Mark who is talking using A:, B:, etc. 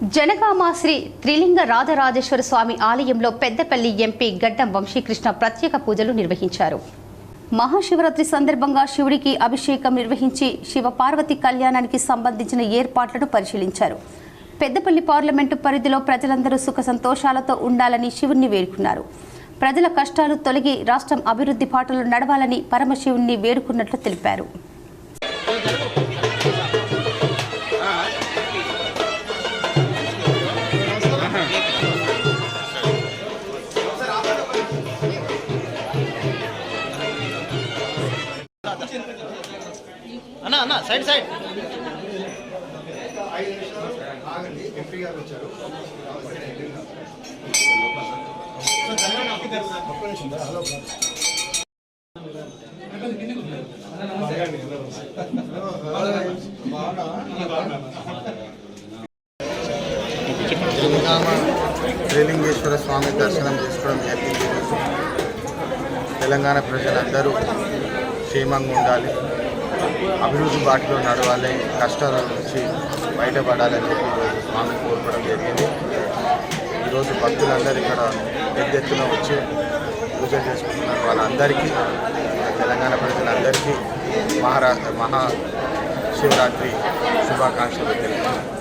A: జనగామ శ్రీ త్రిలింగ రాజరాజేశ్వర స్వామి ఆలయంలో పెద్దపల్లి ఎంపీ గడ్డం వంశీకృష్ణ ప్రత్యేక పూజలు నిర్వహించారు. మహాశివరాత్రి సందర్భంగా శివుడికి అభిషేకం నిర్వహించి శివపార్వతి కళ్యాణానికి సంబంధించిన ఏర్పాట్లను పరిశీలించారు. పెద్దపల్లి పార్లమెంటు పరిధిలో ప్రజలందరూ సుఖ సంతోషాలతో ఉండాలని శివుణ్ణి వేడుకున్నారు. ప్రజల కష్టాలు తొలగి రాష్ట్రం అభివృద్ధి పాటలు నడవాలని పరమశివుణ్ణి వేడుకున్నట్లు తెలిపారు.
B: అన్న అన్న సైడ్ సైడ్.
C: జనగామ స్వామి దర్శనం చేసుకోవడం జరిగింది. తెలంగాణ ప్రజలందరూ క్షేమంగా ఉండాలి. అభివృద్ధి బాటలో నడవాలి. కష్టాల నుంచి బయటపడాలని చెప్పి స్వామి కోరుకోవడం జరిగింది. ఈరోజు భక్తులందరూ ఇక్కడ పెద్ద ఎత్తున వచ్చి పూజ చేసుకుంటున్నారు. వాళ్ళందరికీ తెలంగాణ ప్రజలందరికీ మహారా మహా శివరాత్రి శుభాకాంక్షలు తెలియజేస్తున్నారు